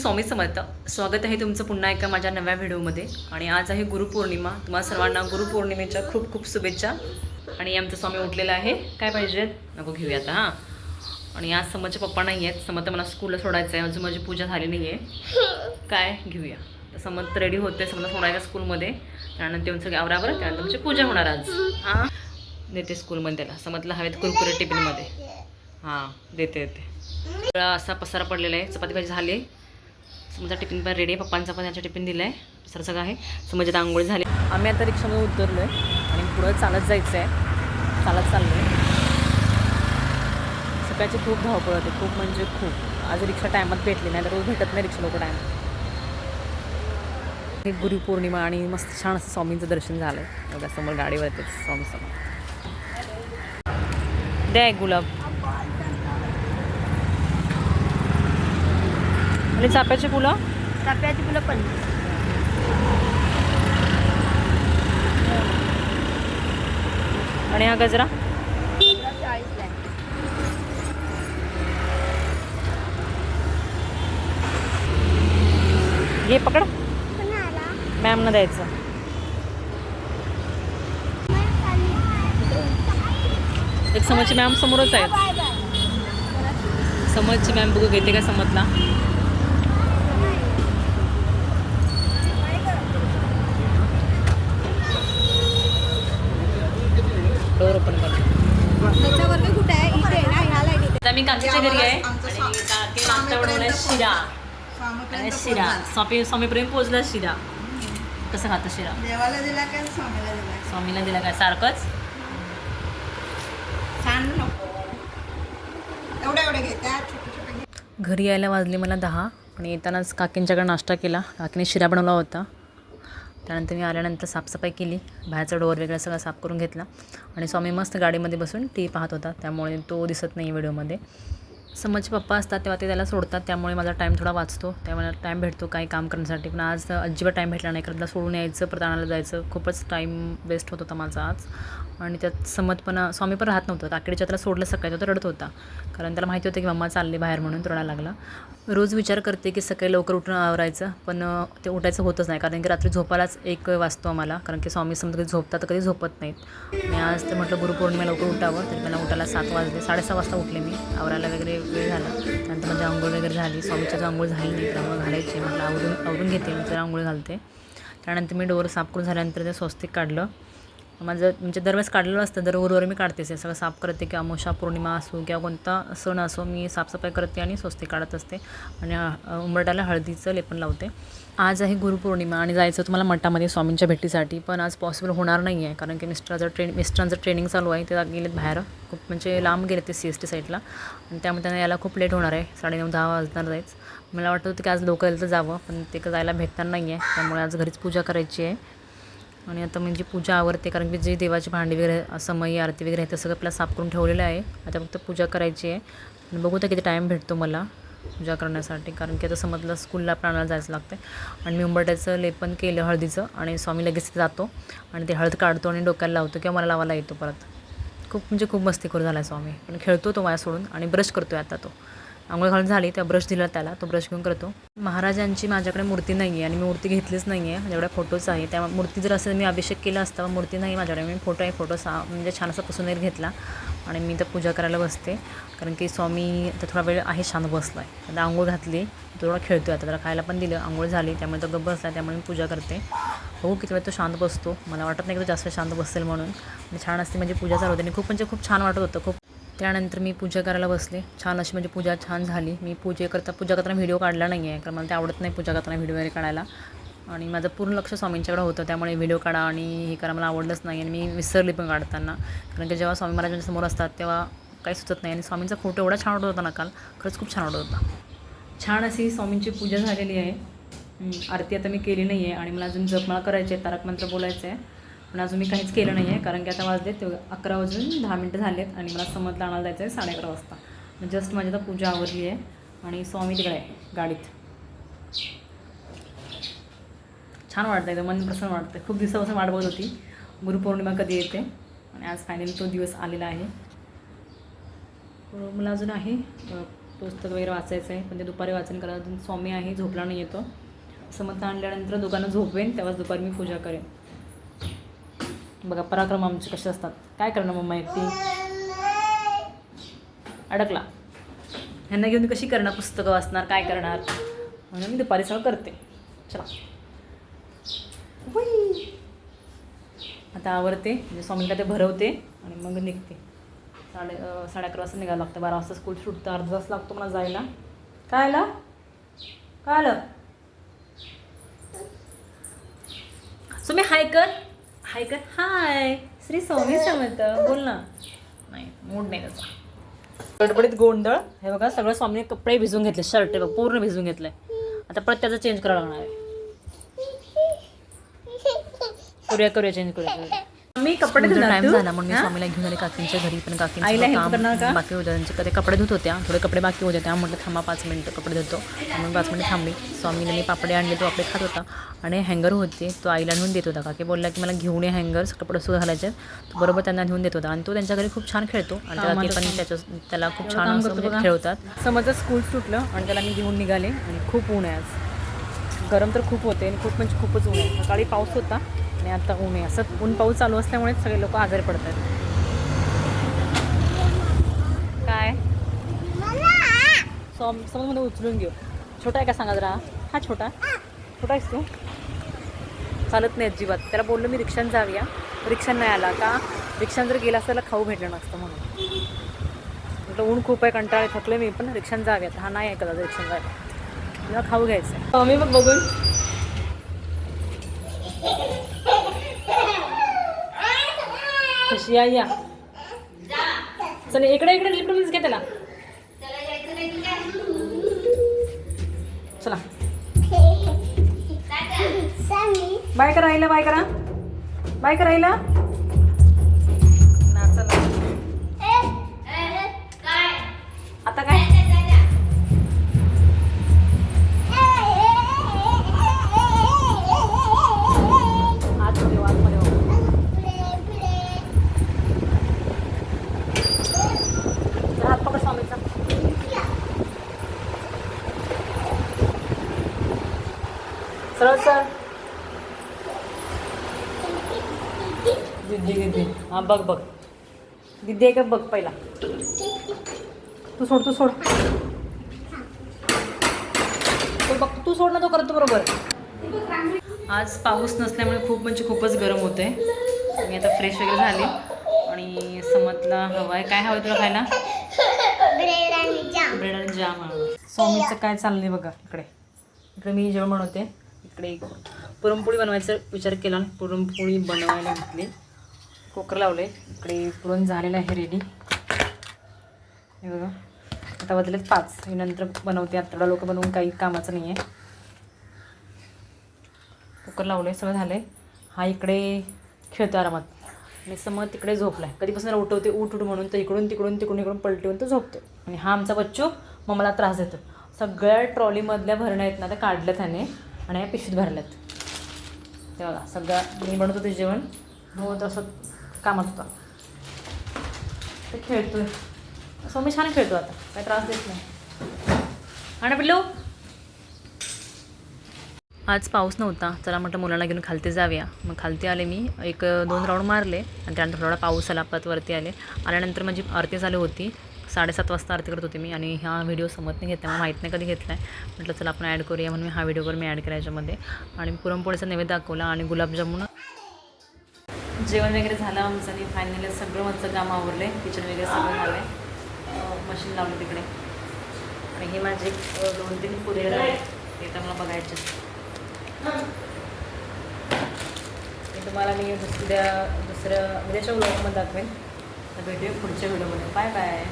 स्वामी समर्थ. स्वागत आहे तुमचं पुन्हा एका माझ्या नव्या व्हिडिओमध्ये. आणि आज आहे गुरुपौर्णिमा. तुम्हाला सर्वांना गुरुपौर्णिमेच्या खूप खूप शुभेच्छा. आणि आमचं स्वामी उठलेलं आहे. काय पाहिजे? नको घेऊया आता हां. आणि आज समजचे पप्पा नाही आहेत. समज मला स्कूलला सोडायचं आहे. अजून माझी पूजा झाली नाही आहे काय? घेऊया. तर समज रेडी होते. समजा सोडायचं स्कूलमध्ये त्यानंतर येऊन सगळे आवरावर. त्यानंतर तुमची पूजा होणार आज. हां? देते स्कूलमध्ये त्याला. समजलं हवेत कुरकुरे टिफिनमध्ये हां देते देते. सगळा असा पसारा पडलेला आहे. चपाती भाजी झाली. समजा टिफिन पण रेडी आहे. पप्पांचा पण त्यांच्या टिफिन दिला आहे पसारा सगळं आहे. समजा आंघोळ झाली. आम्ही आता रिक्षामध्ये उतरलो आहे आणि पुढं चालत जायचं आहे चालत चाललो आहे सकाळची खूप धावपळ होते. खूप म्हणजे खूप. आज रिक्षा टायमात भेटली नाही. तर रोज भेटत नाही रिक्षा लोक टायमात ही गुरुपौर्णिमा आणि मस्त छान असं स्वामींचं दर्शन झालं आहे बघा समोर गाडीवर येते स्वामी समोर द्या एक गुलाब. आणि चाप्याची फुलं? चाफ्याची फुलं पण. आणि हा गजरा? चाळीसला. घे पकड. मॅमनं द्यायचं. एक समजची मॅम समोरच आहेत. समजची मॅम बघू घेते का समजला डोर ओपन करतो. कुठे आहे? इथे आहे ना ह्या लाइट आता मी काकीच्या घरी आहे. आणि काकी नाश्ता बनवलाय शिरा. आणि शिरा. स्वामी पोहोचला शिरा. कसं खातं शिरा? देवाला दिला काय स्वामीला दिला स्वामीला दिला काय? सारखंच? छान एवढे एवढे घेतात. घरी यायला वाजले मला दहा. आणि येतानाच काकींच्याकडे नाश्ता केला. काकीने शिरा बनवला होता. त्यानंतर मी आल्यानंतर साफसफाई केली. बाहेरचा डोअर वगैरे सगळं साफ करून घेतला. आणि स्वामी मस्त गाडीमध्ये बसून टी पाहत होता. त्यामुळे तो दिसत नाही व्हिडिओमध्ये. समजचे पप्पा असतात तेव्हा ते त्याला सोडतात त्यामुळे माझा टाईम थोडा वाचतो. त्यामुळे टाईम भेटतो काही काम करण्यासाठी. पण आज अजिबात टाईम भेटला नाही कारण त्याला सोडून यायचं परत आणायला जायचं. खूपच टाईम वेस्ट होत होता माझा आज. आणि त्यात समज पण स्वामी पण राहत नव्हतं. काकडीच्या त्याला सोडलं सकाळी तो रडत होता. कारण त्याला माहिती होतं की मम्मा चालली बाहेर म्हणून रडायला लागला. रोज विचार करते की सकाळी लवकर उठून आवरायचं पण ते उठायचं होतच नाही. कारण की रात्री झोपायलाच एक वाजतो आम्हाला. कारण की स्वामी समजा कधी झोपतात तर कधी झोपत नाहीत. आणि आज तर म्हटलं गुरुपौर्णिमा लवकर उठावं तर त्यांना उठायला सात वाजले. साडेसहा वाजता उठले मी. आवरायला वगैरे वेळ झाला. त्यानंतर माझी आंघोळ वगैरे झाली. स्वामीच्या आंघोळ झाली नाही त्यामुळे घालायची म्हटलं आवरून आवरून घेते मी तर आंघोळ घालते. त्यानंतर मी डोर साफ करून झाल्यानंतर ते स्वस्तिक काढलं. माझं म्हणजे दरवेळेस काढलेलं असतं दर उरवर मी काढतेच हे सगळं साफ करते किंवा अमावस्या पौर्णिमा असो किंवा कोणता सण असो मी साफसफाई करते आणि स्वस्ती काढत असते. आणि उंबरट्याला हळदीचं लेपन लावते. आज आहे गुरुपौर्णिमा आणि जायचं तुम्हाला मठामध्ये स्वामींच्या भेटीसाठी पण आज पॉसिबल होणार नाही आहे. कारण की मिस्टराचं ट्रेन मिस्टरांचं ट्रेनिंग चालू आहे. ते गेलेत बाहेर. खूप म्हणजे लांब गेले ते सी एस टी साईडला आणि त्यामुळे त्यांना यायला खूप लेट होणार आहे. साडेनऊ दहा वाजणार जायच मला वाटत होतं की आज लोकल तर जावं पण ते जायला भेटणार नाही आहे. त्यामुळे आज घरीच पूजा करायची आहे. आणि आता म्हणजे पूजा आवडते कारण की जे देवाची भांडी वगैरे समयी आरती वगैरे आहे ते सगळं आपल्याला साफ करून ठेवलेलं आहे. आता फक्त पूजा करायची आहे. आणि बघू तर किती टाईम भेटतो मला पूजा करण्यासाठी कारण की आता समजलं स्कूलला प्राणाला जायचं लागतं आणि मी उंबरट्याचं लेपन केलं हळदीचं आणि स्वामी लगेच जातो आणि ते हळद काढतो आणि डोक्याला लावतो किंवा मला लावायला येतो परत. खूप म्हणजे खूप मस्तीखोर झाला आहे स्वामी. पण खेळतो तो माझ्या सोडून आणि ब्रश करतो आहे आता तो. आंघोळ घालून झाली त्या ब्रश दिला त्याला तो ब्रश घेऊन करतो. महाराजांची माझ्याकडे मूर्ती नाही आहे आणि मी मूर्ती घेतलीच नाही आहे माझ्याकडे फोटोच आहे. त्या मूर्ती जर असेल मी अभिषेक केला असता मूर्ती नाही माझ्याकडे. मी फोटो आहे फोटो सा म्हणजे छान असा पुसून वगैरे घेतला. आणि मी तर पूजा करायला बसते. कारण की स्वामी आता थोडा वेळ आहे शांत बसला आहे आता आंघोळ घातली तो थोडा खेळतो आता त्याला खायला पण दिलं. आंघोळ झाली त्यामुळे तो गप्प बसला त्यामुळे मी पूजा करते. हो किती वेळ तो शांत बसतो. मला वाटत नाही की तो जास्त शांत बसेल म्हणून. आणि छान असते म्हणजे पूजा चालू होते. आणि खूप म्हणजे खूप छान वाटत होतं. खूप त्यानंतर मी पूजा करायला बसले. छान अशी म्हणजे पूजा छान झाली. मी पूजे करता पूजा करताना व्हिडिओ काढला नाही आहे कारण मला ते आवडत नाही पूजा करताना व्हिडिओ वगैरे काढायला. आणि माझं पूर्ण लक्ष स्वामींच्याकडे होतं त्यामुळे व्हिडिओ काढा आणि हे करा मला आवडलंच नाही. आणि मी विसरली पण काढताना. कारण की जेव्हा स्वामी महाराजांच्या समोर असतात तेव्हा काही सुचत नाही. आणि स्वामींचा फोटो एवढा छान वाटत होता ना काल खरंच खूप छान वाटत होता. छान अशी स्वामींची पूजा झालेली आहे. आरती आता मी केली नाही आहे आणि मला अजून जपमाळा करायची आहे तारक मंत्र बोलायचं आहे पण अजून मी काहीच केलं नाही आहे कारण की आता वाजले ते अकरा वाजून दहा मिनटं झालेत आणि मला समजलं आणायला जायचं आहे साडे अकरा वाजता. जस्ट माझी आता पूजा आवरली आहे आणि स्वामी तिकडे आहे गाडीत. छान वाटतं आहे मन प्रसन्न वाटतं खूप दिवसापासून वाट बघत होती. गुरुपौर्णिमा कधी येते? आणि आज फायनली तो दिवस आलेला आहे. मला अजून आहे पुस्तक वगैरे वाचायचं आहे पण ते दुपारी वाचन करा अजून स्वामी आहे झोपला नाही येतो समजता आणल्यानंतर दुकानं झोपवेन तेव्हाच दुपारी मी पूजा करेन. बघा पराक्रम आमचे कसे असतात. काय करणार मम्मा एकटी? अडकला. ह्यांना घेऊन कशी करणार? पुस्तकं वाचणार काय करणार? म्हणून मी दुपारी सगळं करते. चला. आता आवरते. म्हणजे स्वामीला ते भरवते आणि मग निघते. साडे साडे अकरा वाजता निघायला लागतं. बारा वाजता स्कूल सुटतं. अर्धा तास लागतो मला जायला. काय आलं? काय आलं? सुमी हाय कर. हाय कर हाय श्री स्वामी समर्थ बोल ना. नाही मूड नाही त्याचा. गडबडीत गोंधळ. हे बघा सगळं स्वामीने कपडे भिजून घेतले शर्ट बघ पूर्ण भिजून घेतले. आता परत त्याचा चेंज करावं लागणार आहे. करूया करूया चेंज करूया. मी कपडे टाइम झाला म्हणून मी स्वामीला घेऊन आले काकींच्या घरी पण काकींचं आईला help काम करणार का? बाकी होतं. कधी कपडे धुत होत्या थोडे कपडे बाकी होते त्या म्हटलं थांबा पाच मिनिटं कपडे धुतो. म्हणून पाच मिनिटं थांबली. स्वामीने मी पापडे आणले तो आपले खात होता. आणि हँगर होते तो आईला नेऊन देत होता. काकी बोलला की मला घेऊन ये हँगर्स कपडे सुद्धा घालायचे. तो बरोबर त्यांना नेऊन देत होता. आणि तो त्यांच्या घरी खूप छान खेळतो. आणि ते पण त्याच्या त्याला खूप छान म्हणजे खेळवतात. समजा स्कूल सुटलं आणि त्याला मी घेऊन निघाले. आणि खूप ऊन आहे आज. गरम तर खूप होते आणि खूप म्हणजे खूपच ऊन आहे. सकाळी पाऊस होता. आणि आता ऊन आहे. असं ऊन पाऊस चालू असल्यामुळेच सगळे लोक आजारी पडतात. काय? समज समजमध्ये उचलून घेऊ. छोटा आहे का सांगा जरा? हा छोटा? छोटा आहेस तू? चालत नाही अजिबात. त्याला बोललो मी रिक्षाने जाऊया. रिक्षाने नाही आला. का रिक्षान जर गेला असता त्याला खाऊ भेटलं नसतं म्हणून. म्हटलं ऊन खूप आहे कंटाळे थकले मी पण रिक्षाने जाऊयात. हा नाही ऐकत आता रिक्षाने जायला. मला खाऊ घ्यायचं आहे मी बघ बघून कशी आहे या? चल इकडे इकडे इकडे मीच घे त्याला. चला बाय करा आईला बाय करा. बाय करा आईला. ना, चला. आता काय? सरळ सर दिदी दिदी. हा बघ बघ. दिदी आहे का? बघ पहिला. तू सोड तू सोड. तो बघ तू सोड ना तो करतो बरोबर. आज पाऊस नसल्यामुळे खूप म्हणजे खूपच गरम होते मी आता फ्रेश वगैरे झाले. आणि समतला हवा आहे. काय हवं तुला खायला? ब्रेड आणि जाम. हवं स्वामीचं काय चाललंय बघा इकडे. इकडे मी जेवण बनवते. इकडे पुरणपोळी बनवायचा विचार केला पुरणपोळी बनवायला घेतली. कुकर लावले इकडे पुरण झालेलं आहे रेडी हे बघा. आता बदलेत पाच. हे नंतर बनवते. आता लोक बनवून काही कामाचं नाही आहे कुकर लावले सगळं झालं आहे हा इकडे खेळतो आरामात. आणि समज तिकडे झोपला आहे कधीपासून उठवते. उठ उठ म्हणून तर इकडून तिकडून तिकडून इकडून पलटून तो झोपतो आणि हा आमचा बच्चू मग मला त्रास देतो. सगळ्या ट्रॉलीमधल्या भरण्या आहेत ना त्या काढल्या त्याने. आणि या पिशवीत भरल्यात. ते बघा सगळं मी बनवत होते जेवण. हो तसं कामात होता. ते खेळतोय. असं मी छान खेळतो आता. काही त्रास देत नाही. आणि पिल्लू? आज पाऊस नव्हता. चला म्हटलं मुलांना घेऊन खालती जाऊया. मग खालती आले मी. एक दोन राऊंड मारले. आणि त्यानंतर थोडा पाऊस आला परत वरती आले. आल्यानंतर माझी आरती झाली होती. साडेसात वाजता आरती करत होते मी आणि हा व्हिडिओ समत नाही घेतला मला माहीत नाही कधी घेतला आहे म्हटलं चला आपण ॲड करूया म्हणून मी हा व्हिडिओ मी ॲड करायच्यामध्ये आणि पुरणपोळीचा नैवेद्य दाखवला आणि गुलाबजामुन जेवण वगैरे झालं आमचं आणि फायनली सगळं माझं काम आवरलं. आहे किचन वगैरे सगळं झालं आहे मशीन लावलं तिकडे. आणि हे माझे दोन तीन पुरे ते तर मला बघायचे मी तुम्हाला मी दुसऱ्या म्हणजे दुसऱ्या उद्याच्या व्लॉगमध्ये दाखवेन. तर भेटूया पुढच्या व्हिडिओमध्ये बाय बाय